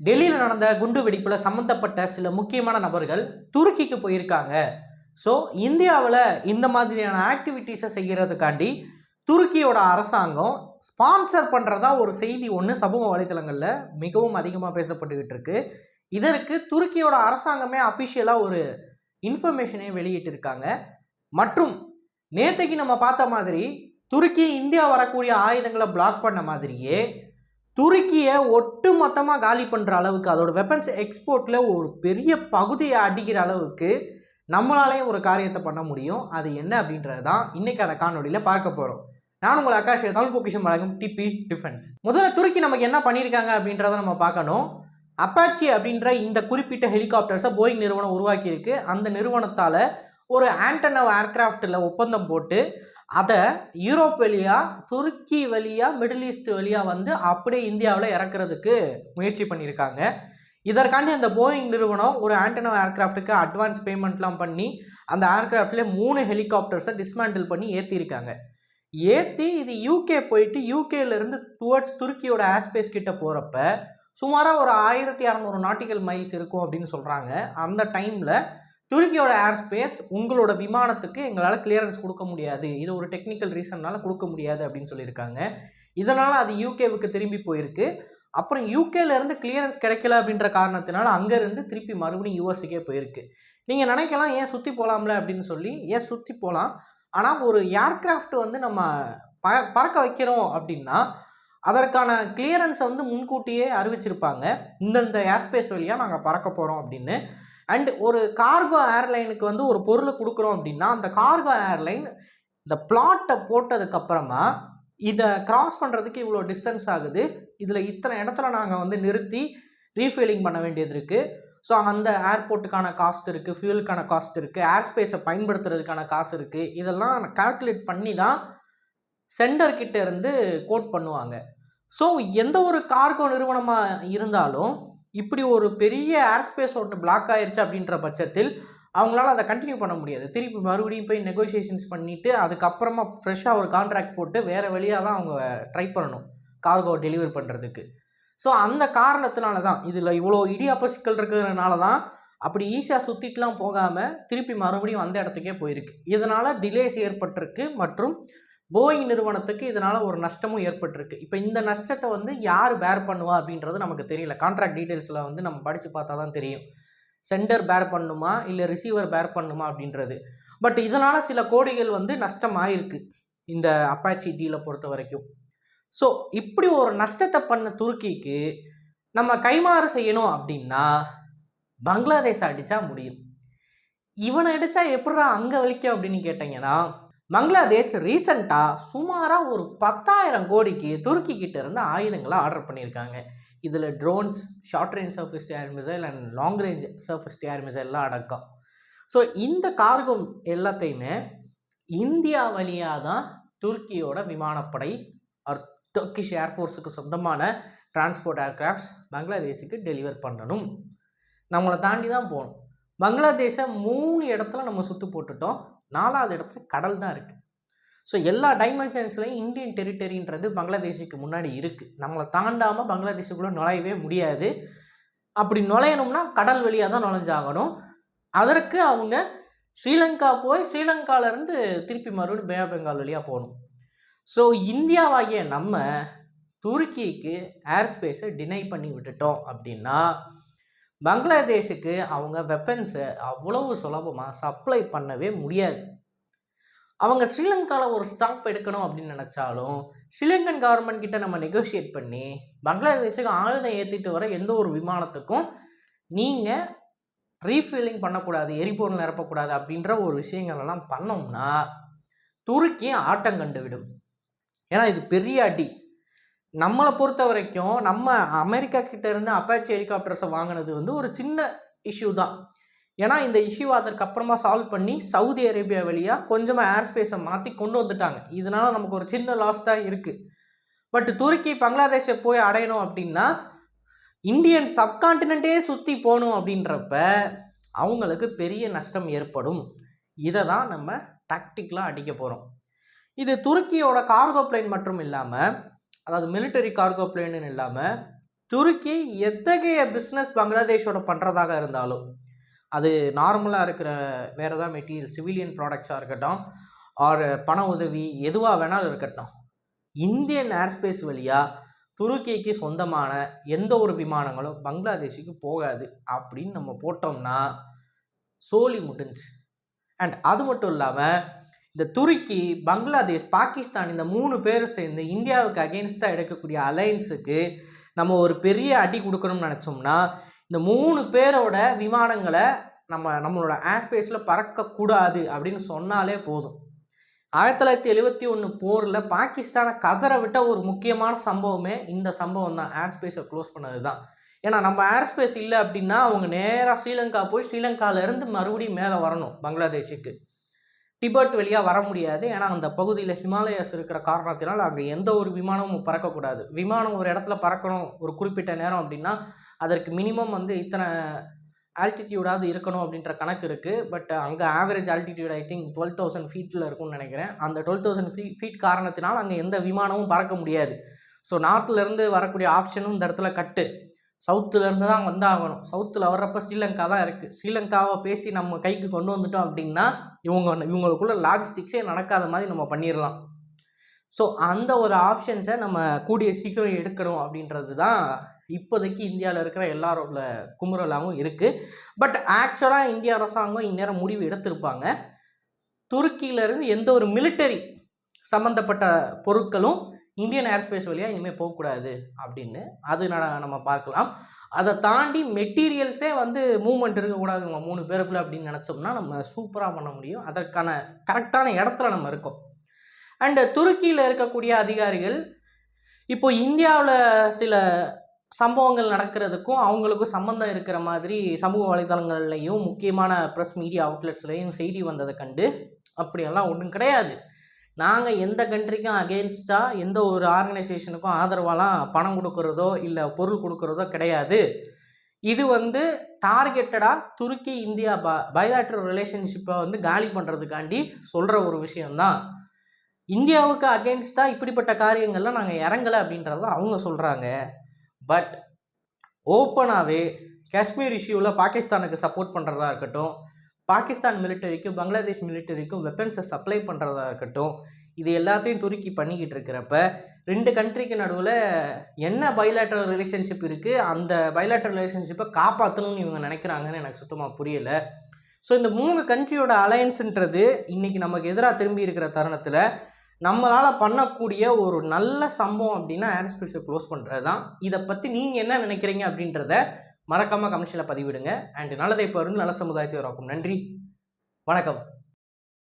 டெல்லியில் நடந்த குண்டு வெடிப்பில் சம்மந்தப்பட்ட சில முக்கியமான நபர்கள் துருக்கிக்கு போயிருக்காங்க. ஸோ இந்தியாவில் இந்த மாதிரியான ஆக்டிவிட்டீஸை செய்கிறதுக்காண்டி துருக்கியோட அரசாங்கம் ஸ்பான்சர் பண்ணுறதா ஒரு செய்தி ஒன்று சமூக வலைத்தளங்களில் மிகவும் அதிகமாக பேசப்பட்டுக்கிட்டு இருக்கு. இதற்கு துருக்கியோட அரசாங்கமே அஃபிஷியலாக ஒரு இன்ஃபர்மேஷனே வெளியிட்டிருக்காங்க. மற்றும் நேற்றைக்கு நம்ம பார்த்த மாதிரி துருக்கி இந்தியா வரக்கூடிய ஆயுதங்களை பிளாக் பண்ண மாதிரியே துருக்கியை ஒட்டு மொத்தமாக காலி பண்ணுற அளவுக்கு அதோட வெப்பன்ஸ் எக்ஸ்போர்ட்டில் ஒரு பெரிய பகுதியை அடிக்கிற அளவுக்கு நம்மளாலேயும் ஒரு காரியத்தை பண்ண முடியும். அது என்ன அப்படின்றது தான் இன்னைக்கான காணொலியில் பார்க்க போகிறோம் நான் உங்கள் ஆகாஷ் தமிழ் பொக்கிஷம் வழங்கும் டிபி டிஃபென்ஸ் முதல்ல துருக்கி நமக்கு என்ன பண்ணியிருக்காங்க அப்படின்றத நம்ம பார்க்கணும். அப்பாச்சி அப்படின்ற இந்த குறிப்பிட்ட ஹெலிகாப்டர்ஸை போயிங் நிறுவனம் உருவாக்கியிருக்கு. அந்த நிறுவனத்தால் ஒரு ஆண்டனவ் ஏர்கிராஃப்டில் ஒப்பந்தம் போட்டு அதை யூரோப் வழியாக துருக்கி வழியாக மிடில் ஈஸ்ட் வழியாக வந்து அப்படியே இந்தியாவில் இறக்குறதுக்கு முயற்சி பண்ணியிருக்காங்க. இதற்காண்டி அந்த போயிங் நிறுவனம் ஒரு ஆண்டனோ ஏர்கிராஃப்ட்டுக்கு அட்வான்ஸ் பேமெண்ட்லாம் பண்ணி அந்த ஏர்கிராஃப்ட்லேயே மூணு ஹெலிகாப்டர்ஸை டிஸ்மேண்டில் பண்ணி ஏற்றிருக்காங்க ஏற்றி இது யூகே போயிட்டு யூகேலேருந்து டுவர்ட்ஸ் துருக்கியோட ஏர்ஸ்பேஸ் கிட்ட போகிறப்ப சுமாராக ஒரு ஆயிரத்தி அறநூறு நாட்டிக்கல் மைல்ஸ் இருக்கும் அப்படின்னு சொல்கிறாங்க அந்த டைமில் துருக்கியோட ஏர்ஸ்பேஸ் உங்களோட விமானத்துக்கு எங்களால் கிளியரன்ஸ் கொடுக்க முடியாது. இது ஒரு டெக்னிக்கல் ரீசன்னால கொடுக்க முடியாது அப்படின்னு சொல்லியிருக்காங்க. இதனால் அது யூகேவுக்கு திரும்பி போயிருக்கு. அப்புறம் யூகேலேருந்து கிளியரன்ஸ் கிடைக்கல அப்படின்ற காரணத்தினால அங்கேருந்து திருப்பி மறுபடியும் யூஎஸ்க்கே போயிருக்கு. நீங்கள் நினைக்கலாம் ஏன் சுற்றி போகலாம்ல அப்படின்னு சொல்லி ஏன் சுற்றி போகலாம் ஆனால் ஒரு ஏர்கிராஃப்ட் வந்து நம்ம ப பறக்க வைக்கிறோம் அப்படின்னா அதற்கான கிளியரன்ஸை வந்து முன்கூட்டியே அறிவிச்சிருப்பாங்க. இந்தந்த ஏர்ஸ்பேஸ் வழியாக நாங்கள் பறக்க போகிறோம் அப்படின்னு. அண்ட் ஒரு கார்கோ ஏர்லைனுக்கு வந்து ஒரு பொருளை கொடுக்குறோம் அப்படின்னா அந்த கார்கோ ஏர்லைன் இந்த பிளாட்டை போட்டதுக்கப்புறமா இதை கிராஸ் பண்ணுறதுக்கு இவ்வளோ டிஸ்டன்ஸ் ஆகுது. இதில் இத்தனை இடத்துல நாங்கள் வந்து நிறுத்தி ரீஃபில்லிங் பண்ண வேண்டியது இருக்குது ஸோ அந்த ஏர்போர்ட்டுக்கான காஸ்ட் இருக்குது ஃபியூலுக்கான காஸ்ட் இருக்குது ஏர் ஸ்பேஸை பயன்படுத்துறதுக்கான காசு இருக்குது இதெல்லாம் கால்குலேட் பண்ணி தான் சென்டர்கிட்ட இருந்து கோட் பண்ணுவாங்க. ஸோ எந்த ஒரு கார்கோ நிறுவனமாக இருந்தாலும் இப்படி ஒரு பெரிய ஏர்ஸ்பேஸ் ஒன்று பிளாக் ஆயிடுச்சு அப்படின்ற பட்சத்தில் அவங்களால அதை கண்டினியூ பண்ண முடியாது. திருப்பி மறுபடியும் போய் நெகோசியேஷன்ஸ் பண்ணிவிட்டு அதுக்கப்புறமா ஃப்ரெஷ்ஷாக ஒரு கான்ட்ராக்ட் போட்டு வேறு வழியாக தான் அவங்க ட்ரை பண்ணணும் கார்கோ டெலிவர் பண்ணுறதுக்கு ஸோ அந்த காரணத்தினால தான் இதில் இவ்வளோ இடியாப்ப சிக்கல் இருக்கிறதுனால தான் அப்படி ஈஸியாக சுற்றிட்டுலாம் போகாமல் திருப்பி மறுபடியும் அந்த இடத்துக்கே போயிருக்கு. இதனால் டிலேஸ் ஏற்பட்டிருக்கு மற்றும் போயிங் நிறுவனத்துக்கு இதனால் ஒரு நஷ்டமும் ஏற்பட்டிருக்கு. இப்போ இந்த நஷ்டத்தை வந்து யார் பேர் பண்ணுவா அப்படின்றது நமக்கு தெரியல. கான்ட்ராக்ட் டீட்டெயில்ஸில் வந்து நம்ம படித்து பார்த்தா தான் தெரியும். சென்டர் பேர் பண்ணுமா? இல்லை ரிசீவர் பேர் பண்ணுமா அப்படின்றது. பட் இதனால் சில கோடிகள் வந்து நஷ்டமாயிருக்கு. இந்த அப்பாச்சி டீலை பொறுத்த வரைக்கும். ஸோ இப்படி ஒரு நஷ்டத்தை பண்ண துருக்கிக்கு நம்ம கைமாறு செய்யணும் அப்படின்னா பங்களாதேஷ் அடித்தா முடியும். இவனை அடித்தா எப்படா அங்கே வலிக்கும் அப்படின்னு கேட்டிங்கன்னா பங்களாதேஷ் ரீசண்டாக சுமாராக ஒரு பத்தாயிரம் கோடிக்கு துருக்கி கிட்ட இருந்து ஆயுதங்களை ஆர்டர் பண்ணியிருக்காங்க. இதில் drones short range surface air missile and long range surface air மிசைல்லாம் அடக்கம். ஸோ இந்த கார்கோ எல்லாத்தையுமே இந்தியா வழியாக தான் துருக்கியோட விமானப்படை ஆர் டர்க்கிஷ் ஏர்ஃபோர்ஸுக்கு சொந்தமான டிரான்ஸ்போர்ட் ஏர்க்ராஃப்ட்ஸ் பங்களாதேஷுக்கு டெலிவர் பண்ணணும். நம்மளை தாண்டி தான் போகணும். பங்களாதேஷை மூணு இடத்துல நம்ம சுற்று போட்டுட்டோம். நாலாவது இடத்துல கடல் தான் இருக்குது ஸோ எல்லா டைமென்ஷன்ஸ்லையும் இந்தியன் டெரிட்டரின்றது பங்களாதேஷுக்கு முன்னாடி இருக்குது நம்மளை தாண்டாமல் பங்களாதேஷுக்குள்ளே நுழையவே முடியாது. அப்படி நுழையணும்னா கடல் வழியாக தான் நுழைஞ்சாகணும். அதற்கு அவங்க ஸ்ரீலங்கா போய் ஸ்ரீலங்காவிலேருந்து திருப்பி மறுபடியும் பே பெங்கால் வழியாக போகணும். ஸோ இந்தியாவாகிய நம்ம துருக்கிக்கு ஏர் ஸ்பேஸை டினை பண்ணி விட்டுட்டோம் அப்படின்னா பங்களாதேஷுக்கு அவங்க வெப்பன்ஸை அவ்வளவு சுலபமாக சப்ளை பண்ணவே முடியாது. அவங்க ஸ்ரீலங்காவில் ஒரு ஸ்டாப் எடுக்கணும் அப்படின்னு நினச்சாலும் ஸ்ரீலங்கன் கவர்மெண்ட் கிட்ட நம்ம நெகோஷியேட் பண்ணி பங்களாதேஷுக்கு ஆயுதம் ஏற்றிட்டு வர எந்த ஒரு விமானத்துக்கும் நீங்கள் ரீஃபில்லிங் பண்ணக்கூடாது எரிபொருள் நிரப்பக்கூடாது அப்படின்ற ஒரு விஷயங்களெல்லாம் பண்ணோம்னா துருக்கி ஆட்டம் கண்டுவிடும். ஏன்னா இது பெரிய அடி. நம்மளை பொறுத்த வரைக்கும் நம்ம அமெரிக்கா கிட்ட இருந்து அப்பாச்சி ஹெலிகாப்டர்ஸை வாங்கினது வந்து ஒரு சின்ன இஷ்யூ தான். ஏன்னா இந்த இஷ்யூ அதற்கப்புறமா சால்வ் பண்ணி சவுதி அரேபியா வழியாக கொஞ்சமாக ஏர் ஸ்பேஸை மாற்றி கொண்டு வந்துட்டாங்க. இதனால் நமக்கு ஒரு சின்ன லாஸ் தான் இருக்குது பட் துருக்கி பங்களாதேஷை போய் அடையணும் அப்படின்னா இந்தியன் சப்கான்டினென்ட்டே சுற்றி போகணும் அப்படின்றப்ப அவங்களுக்கு பெரிய நஷ்டம் ஏற்படும். இதை தான் நம்ம டாக்டிக்கலாக அடிக்க போகிறோம் இது துருக்கியோட கார்கோ பிளைன் மட்டும் இல்லாமல் அதாவது மிலிட்டரி கார்கோ பிளேன்னு இல்லாமல் துருக்கி எத்தகைய பிஸ்னஸ் பங்களாதேஷோட பண்ணுறதாக இருந்தாலும் அது நார்மலாக இருக்கிற வேறு ஏதாவது மெட்டீரியல் சிவிலியன் ப்ராடக்ட்ஸாக இருக்கட்டும் ஆர் பண உதவி எதுவாக வேணாலும் இருக்கட்டும். இந்தியன் ஏர்ஸ்பேஸ் வழியாக துருக்கிக்கு சொந்தமான எந்த ஒரு விமானங்களும் பங்களாதேஷுக்கு போகாது அப்படின்னு நம்ம போட்டோம்னா சோலி முடிஞ்சு அண்ட் அது மட்டும் இல்லாமல் இந்த துருக்கி பங்களாதேஷ் பாகிஸ்தான் இந்த மூணு பேரும் சேர்ந்து இந்தியாவுக்கு அகேன்ஸ்டாக எடுக்கக்கூடிய அலையன்ஸுக்கு நம்ம ஒரு பெரிய அடி கொடுக்கணும்னு நினச்சோம்னா இந்த மூணு பேரோட விமானங்களை நம்ம நம்மளோட ஏர்ஸ்பேஸில் பறக்கக்கூடாது அப்படின்னு சொன்னாலே போதும். ஆயிரத்தி தொள்ளாயிரத்தி எழுபத்தி ஒன்று போரில் பாகிஸ்தானை கதற விட்ட ஒரு முக்கியமான சம்பவமே இந்த சம்பவம் தான். ஏர்ஸ்பேஸை க்ளோஸ் பண்ணது தான் ஏன்னா நம்ம ஏர்ஸ்பேஸ் இல்லை அப்படின்னா அவங்க நேராக ஸ்ரீலங்கா போய் ஸ்ரீலங்காவிலேருந்து மறுபடியும் மேலே வரணும் பங்களாதேஷுக்கு. டிபெட் வழியாக வர முடியாது. ஏன்னா அந்த பகுதியில் ஹிமாலயஸ் இருக்கிற காரணத்தினால் அங்கே எந்த ஒரு விமானமும் பறக்கக்கூடாது. விமானம் ஒரு இடத்துல பறக்கணும் ஒரு குறிப்பிட்ட நேரம் அப்படின்னா அதற்கு மினிமம் வந்து இத்தனை ஆல்டிடியூடாவது இருக்கணும் அப்படின்ற கணக்கு இருக்குது பட் அங்கே average altitude I think twelve thousand ஃபீட்டில் இருக்கும்னு நினைக்கிறேன். அந்த டுவெல் தௌசண்ட் ஃபீ ஃபீட் காரணத்தினால் அங்கே எந்த விமானமும் பறக்க முடியாது. ஸோ நார்த்துலேருந்து வரக்கூடிய ஆப்ஷனும் இந்த இடத்துல கட்டு. சவுத்துலேருந்து தான் வந்தாகணும். சவுத்தில் வர்றப்ப ஸ்ரீலங்கா தான் இருக்குது ஸ்ரீலங்காவை பேசி நம்ம கைக்கு கொண்டு வந்துட்டோம் அப்படின்னா இவங்க இவங்களுக்குள்ள லாஜிஸ்டிக்ஸே நடக்காத மாதிரி நம்ம பண்ணிடலாம் ஸோ அந்த ஒரு ஆப்ஷன்ஸை நம்ம கூடிய சீக்கிரம் எடுக்கணும் அப்படின்றது தான் இப்போதைக்கு இந்தியாவில் இருக்கிற எல்லாரோட குமுறலாகவும் இருக்குது பட் ஆக்சுவலாக இந்திய அரசாங்கம் இந்நேரம் முடிவு எடுத்திருப்பாங்க. துருக்கியிலேருந்து எந்த ஒரு மிலிட்டரி சம்மந்தப்பட்ட பொருட்களும் இந்தியன் ஏர்ஸ்பேஸ் வழியாக இனிமேல் போகக்கூடாது அப்படின்னு அது நம்ம பார்க்கலாம். அதை தாண்டி மெட்டீரியல்ஸே வந்து மூவ்மெண்ட் இருக்கக்கூடாது இவங்க மூணு பேருக்குள்ள அப்படின்னு நினச்சோம்னா நம்ம சூப்பராக பண்ண முடியும். அதற்கான கரெக்டான இடத்துல நம்ம இருக்கோம். அண்டு துருக்கியில் இருக்கக்கூடிய அதிகாரிகள் இப்போ இந்தியாவில் சில சம்பவங்கள் நடக்கிறதுக்கும் அவங்களுக்கும் சம்மந்தம் இருக்கிற மாதிரி சமூக வலைதளங்கள்லையும் முக்கியமான ப்ரெஸ் மீடியா அவுட்லெட்ஸ்லையும் செய்தி வந்ததை கண்டு அப்படியெல்லாம் ஒன்றும் கிடையாது. நாங்கள் எந்த கண்ட்ரிக்கும் அகேன்ஸ்டாக எந்த ஒரு ஆர்கனைசேஷனுக்கும் ஆதரவாலாம் பணம் கொடுக்குறதோ இல்லை பொருள் கொடுக்குறதோ கிடையாது. இது வந்து டார்கெட்டடாக துருக்கி இந்தியா ப பைலாட்ரல் ரிலேஷன்ஷிப்பை வந்து காலி பண்ணுறதுக்காண்டி சொல்கிற ஒரு விஷயந்தான் இந்தியாவுக்கு அகேன்ஸ்டாக இப்படிப்பட்ட காரியங்கள்லாம் நாங்கள் இறங்கலை அப்படின்றத அவங்க சொல்கிறாங்க பட் ஓப்பனாகவே காஷ்மீர் இஷ்யூவில் பாகிஸ்தானுக்கு சப்போர்ட் பண்ணுறதா இருக்கட்டும் பாகிஸ்தான் மிலிட்டரிக்கும் பங்களாதேஷ் மிலிட்டரிக்கும் வெப்பன்ஸை சப்ளை பண்ணுறதா இருக்கட்டும் இது எல்லாத்தையும் துருக்கி பண்ணிக்கிட்டு இருக்கிறப்ப ரெண்டு கண்ட்ரிக்கு நடுவில் என்ன பைலாட்ரல் ரிலேஷன்ஷிப் இருக்குது அந்த பைலாட்ரல் ரிலேஷன்ஷிப்பை காப்பாற்றணும்னு இவங்க நினைக்கிறாங்கன்னு எனக்கு சுத்தமாக புரியலை. ஸோ இந்த மூணு கண்ட்ரியோட அலையன்ஸுன்றது இன்றைக்கி நமக்கு எதிராக திரும்பி இருக்கிற தருணத்தில் நம்மளால் பண்ணக்கூடிய ஒரு நல்ல சம்பவம் அப்படின்னா ஏர்ஸ்பேஸை க்ளோஸ் பண்ணுறது தான் இதை பற்றி நீங்கள் என்ன நினைக்கிறீங்க அப்படின்றத மறக்காமல் கமிஷனில் பதிவிடுங்க. அண்ட் நல்லதை இப்போ இருந்து நல்ல சமுதாயத்தை உருவாக்கும். நன்றி. வணக்கம்.